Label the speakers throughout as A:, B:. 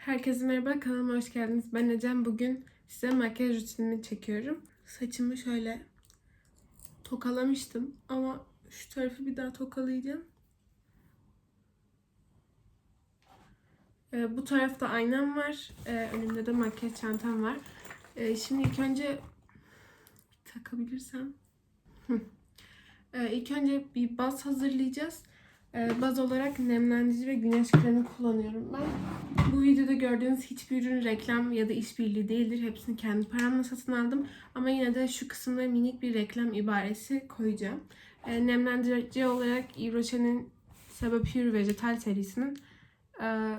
A: Herkese merhaba, kanalıma hoş geldiniz. Ben Ecem. Bugün size makyaj rutinimi çekiyorum. Saçımı şöyle tokalamıştım ama şu tarafı bir daha tokalayacağım. Ee, bu tarafta aynam var. Ee, önümde de makyaj çantam var. Ee, şimdi ilk önce takabilirsem. Ee, ilk önce bir baz hazırlayacağız. Ee, baz olarak nemlendirici ve güneş kremi kullanıyorum ben. Bu videoda gördüğünüz hiçbir ürün reklam ya da işbirliği değildir. Hepsini kendi paramla satın aldım. Ama yine de şu kısımda minik bir reklam ibaresi koyacağım. Ee, nemlendirici olarak Yves Seba Pure Vegetal serisinin e,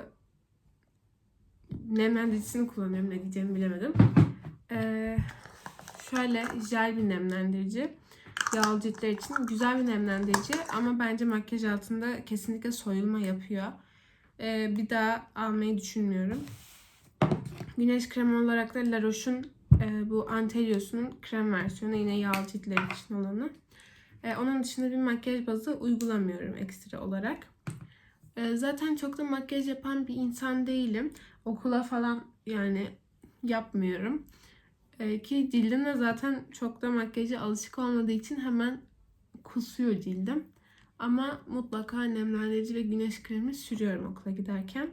A: nemlendiricisini kullanıyorum. Ne diyeceğimi bilemedim. Ee, şöyle jel bir nemlendirici. Yağlı ciltler için güzel bir nemlendirici ama bence makyaj altında kesinlikle soyulma yapıyor. Ee, bir daha almayı düşünmüyorum. Güneş kremi olarak da La Roche'un e, bu Antelios'un krem versiyonu yine yağlı ciltler için olanı. E, onun dışında bir makyaj bazı uygulamıyorum ekstra olarak. E, zaten çok da makyaj yapan bir insan değilim. Okula falan yani yapmıyorum. E, ki cildim de zaten çok da makyaja alışık olmadığı için hemen kusuyor cildim. Ama mutlaka nemlendirici ve güneş kremi sürüyorum okula giderken.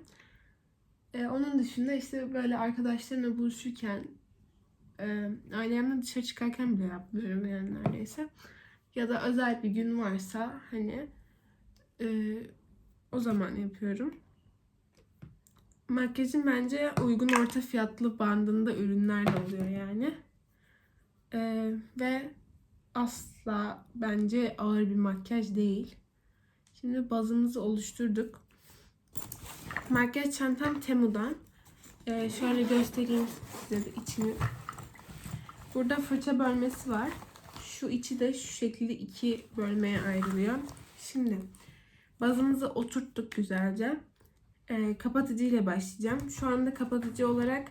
A: E, onun dışında işte böyle arkadaşlarımla buluşurken e, ailemle dışarı çıkarken bile yapmıyorum yani neredeyse. Ya da özel bir gün varsa hani e, o zaman yapıyorum. Makyajın bence uygun orta fiyatlı bandında ürünler de oluyor yani. E, ve asla bence ağır bir makyaj değil. Şimdi bazımızı oluşturduk. Makyaj çantam Temu'dan. Ee, şöyle göstereyim size de içini. Burada fırça bölmesi var. Şu içi de şu şekilde iki bölmeye ayrılıyor. Şimdi bazımızı oturttuk güzelce. Ee, kapatıcı ile başlayacağım. Şu anda kapatıcı olarak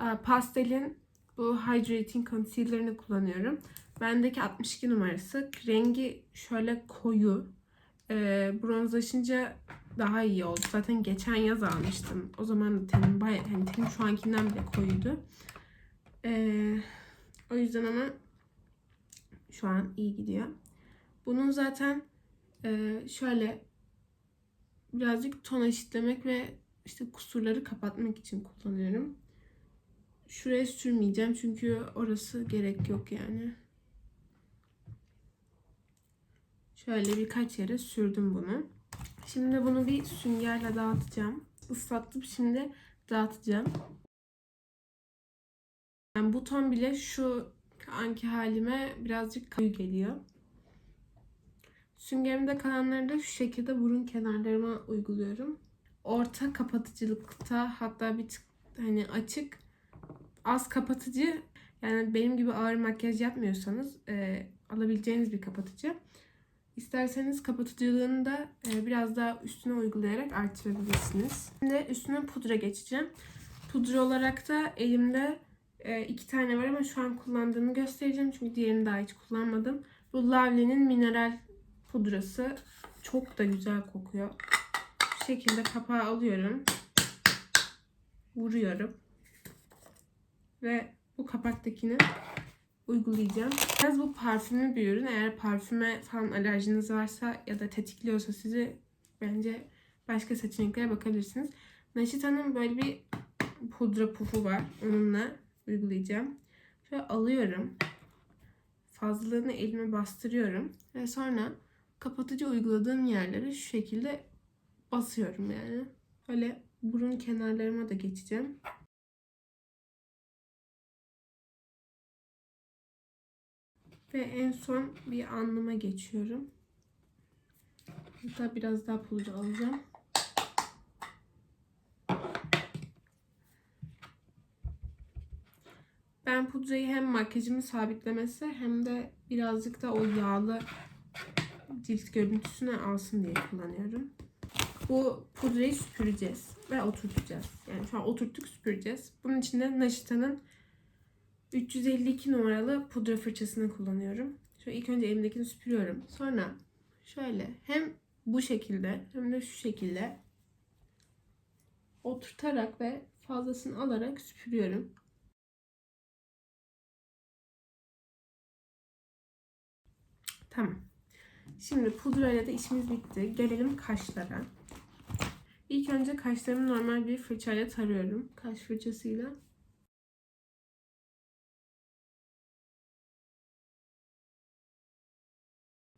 A: e, pastelin bu Hydrating Concealer'ını kullanıyorum. Bendeki 62 numarası. Rengi şöyle koyu. Ee, bronzlaşınca daha iyi oldu. Zaten geçen yaz almıştım. O zaman da tenim bayağı, hani tenim şu ankinden bile koyuydu. Ee, o yüzden ama şu an iyi gidiyor. Bunun zaten e, şöyle birazcık ton eşitlemek ve işte kusurları kapatmak için kullanıyorum. Şuraya sürmeyeceğim çünkü orası gerek yok yani. Şöyle birkaç yere sürdüm bunu. Şimdi bunu bir süngerle dağıtacağım. Islattım şimdi dağıtacağım. Yani bu ton bile şu anki halime birazcık koyu geliyor. Süngerimde kalanları da şu şekilde burun kenarlarıma uyguluyorum. Orta kapatıcılıkta hatta bir tık hani açık az kapatıcı yani benim gibi ağır makyaj yapmıyorsanız e, alabileceğiniz bir kapatıcı. İsterseniz kapatıcılığını da e, biraz daha üstüne uygulayarak artırabilirsiniz. Şimdi üstüne pudra geçeceğim. Pudra olarak da elimde e, iki tane var ama şu an kullandığımı göstereceğim. Çünkü diğerini daha hiç kullanmadım. Bu Lavle'nin mineral pudrası. Çok da güzel kokuyor. Bu şekilde kapağı alıyorum. Vuruyorum. Ve bu kapaktakini uygulayacağım. Biraz bu parfümlü bir ürün. Eğer parfüme falan alerjiniz varsa ya da tetikliyorsa sizi bence başka seçeneklere bakabilirsiniz. Naşita'nın böyle bir pudra pufu var. Onunla uygulayacağım. Şöyle alıyorum. Fazlalığını elime bastırıyorum. Ve sonra kapatıcı uyguladığım yerlere şu şekilde basıyorum yani. Böyle burun kenarlarıma da geçeceğim. Ve en son bir alnıma geçiyorum. Hatta biraz daha pudra alacağım. Ben pudrayı hem makyajımı sabitlemesi hem de birazcık da o yağlı cilt görüntüsünü alsın diye kullanıyorum. Bu pudrayı süpüreceğiz ve oturtacağız. Yani şu an oturttuk süpüreceğiz. Bunun için de Naşita'nın 352 numaralı pudra fırçasını kullanıyorum. Şöyle ilk önce elimdekini süpürüyorum. Sonra şöyle hem bu şekilde hem de şu şekilde oturtarak ve fazlasını alarak süpürüyorum. Tamam. Şimdi pudrayla da işimiz bitti. Gelelim kaşlara. İlk önce kaşlarımı normal bir fırçayla tarıyorum. Kaş fırçasıyla.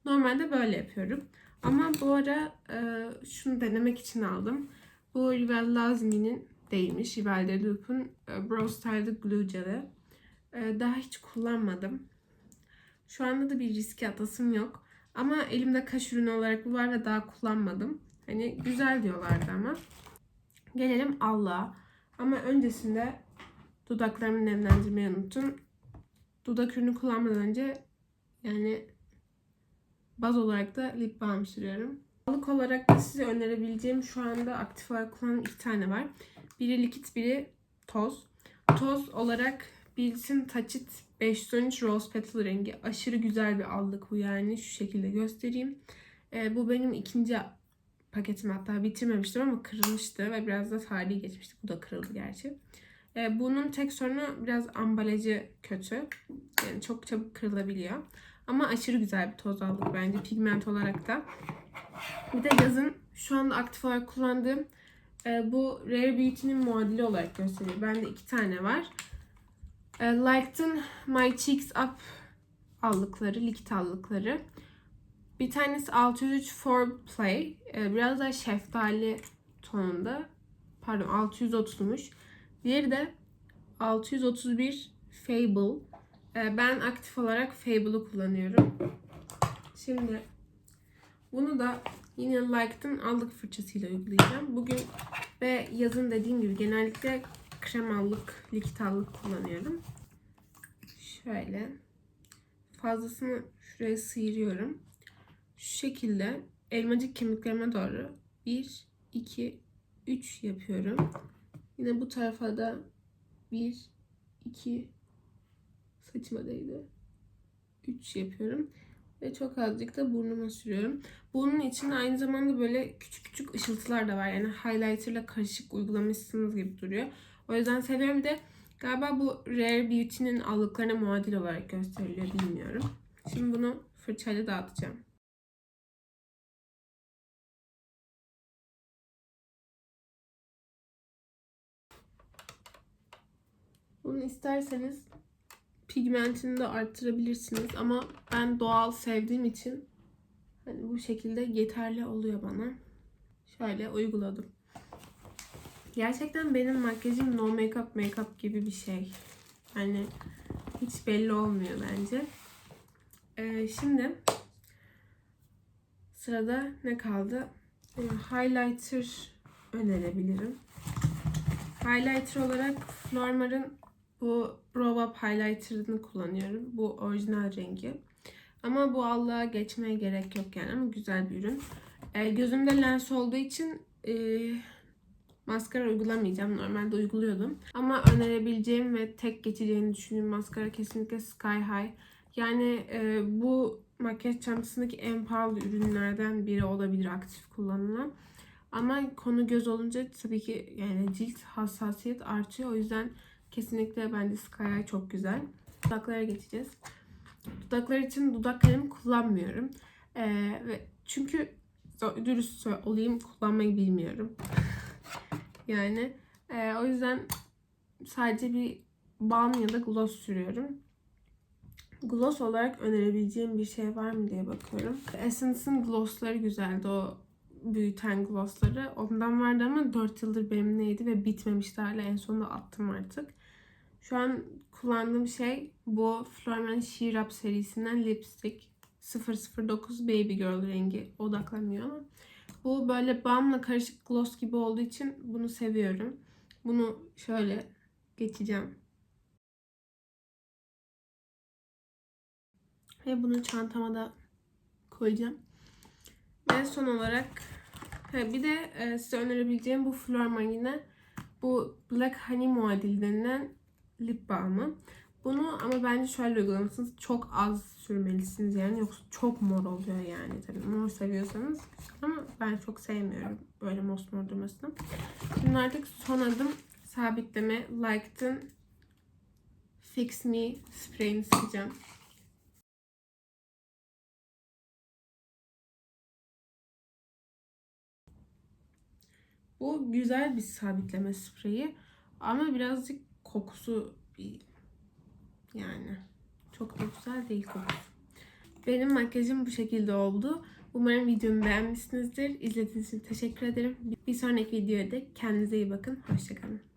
A: Normalde böyle yapıyorum. Ama bu ara e, şunu denemek için aldım. Bu Rivel Lazmi'nin değilmiş. Rivel de Loop'un e, Brow Style'da Glue Gel'i. E, daha hiç kullanmadım. Şu anda da bir riske atasım yok. Ama elimde kaş ürünü olarak bu var ve daha kullanmadım. Hani güzel diyorlardı ama. Gelelim Allah'a. Ama öncesinde dudaklarımı nemlendirmeyi unuttum. Dudak ürünü kullanmadan önce yani baz olarak da lip balm sürüyorum. Sağlık olarak da size önerebileceğim şu anda aktif olarak kullanılan iki tane var. Biri likit, biri toz. Toz olarak Bills'in Touch It 513 Rose Petal rengi. Aşırı güzel bir allık bu yani. Şu şekilde göstereyim. Ee, bu benim ikinci paketim hatta bitirmemiştim ama kırılmıştı ve biraz da tarihi geçmişti. Bu da kırıldı gerçi. Ee, bunun tek sorunu biraz ambalajı kötü. Yani çok çabuk kırılabiliyor. Ama aşırı güzel bir toz aldık bence pigment olarak da. Bir de yazın şu anda aktif olarak kullandığım e, bu Rare Beauty'nin muadili olarak gösteriyor. Bende iki tane var. E, Lighten My Cheeks Up allıkları, likit allıkları. Bir tanesi 603 For Play. Biraz daha şeftali tonunda. Pardon 630'muş. Diğeri de 631 Fable. E, ben aktif olarak Fable'ı kullanıyorum. Şimdi bunu da yine Like'ın allık fırçasıyla uygulayacağım. Bugün ve yazın dediğim gibi genellikle krem allık, likit allık kullanıyorum. Şöyle fazlasını şuraya sıyırıyorum. Şu şekilde elmacık kemiklerime doğru 1, 2, 3 yapıyorum. Yine bu tarafa da 1, 2, saçıma değdi. 3 yapıyorum. Ve çok azıcık da burnuma sürüyorum. Bunun içinde aynı zamanda böyle küçük küçük ışıltılar da var. Yani highlighterla karışık uygulamışsınız gibi duruyor. O yüzden seviyorum. Bir de galiba bu Rare Beauty'nin allıklarına muadil olarak gösteriliyor. Bilmiyorum. Şimdi bunu fırçayla dağıtacağım. Bunu isterseniz pigmentini de arttırabilirsiniz ama ben doğal sevdiğim için hani bu şekilde yeterli oluyor bana. Şöyle uyguladım. Gerçekten benim makyajım no makeup makeup gibi bir şey. Yani hiç belli olmuyor bence. Ee, şimdi sırada ne kaldı? Ee, highlighter önerebilirim. Highlighter olarak Flormar'ın bu Brow Up Highlighter'ını kullanıyorum. Bu orijinal rengi. Ama bu allığa geçmeye gerek yok yani ama güzel bir ürün. E, gözümde lens olduğu için e, maskara uygulamayacağım. Normalde uyguluyordum. Ama önerebileceğim ve tek geçeceğini düşündüğüm maskara kesinlikle Sky High. Yani e, bu makyaj çantasındaki en pahalı ürünlerden biri olabilir aktif kullanılan. Ama konu göz olunca tabii ki yani cilt hassasiyet artıyor. O yüzden Kesinlikle bence Sky Eye çok güzel. Dudaklara geçeceğiz. Dudaklar için dudak kalemi kullanmıyorum. Ee, ve çünkü dürüst olayım kullanmayı bilmiyorum. Yani e, o yüzden sadece bir balm ya da gloss sürüyorum. Gloss olarak önerebileceğim bir şey var mı diye bakıyorum. Essence'ın glossları güzeldi. O büyüten glossları. Ondan vardı ama 4 yıldır benimleydi ve bitmemişti hala. En sonunda attım artık. Şu an kullandığım şey bu Florman Sheer Up serisinden lipstick 009 Baby Girl rengi odaklanıyor ama bu böyle balmla karışık gloss gibi olduğu için bunu seviyorum. Bunu şöyle geçeceğim. Ve bunu çantama da koyacağım. Ve son olarak bir de e, size önerebileceğim bu Florman bu Black Honey muadil lip balmı. Bunu ama bence şöyle uygulamalısınız. Çok az sürmelisiniz yani. Yoksa çok mor oluyor yani. Tabii mor seviyorsanız. Ama ben çok sevmiyorum böyle mosmor durmasını. Şimdi artık son adım sabitleme. Liked'ın Fix Me spreyini sıkacağım. Bu güzel bir sabitleme spreyi. Ama birazcık kokusu bir yani çok da güzel değil kokusu. Benim makyajım bu şekilde oldu. Umarım videomu beğenmişsinizdir. İzlediğiniz için teşekkür ederim. Bir sonraki videoda kendinize iyi bakın. Hoşçakalın.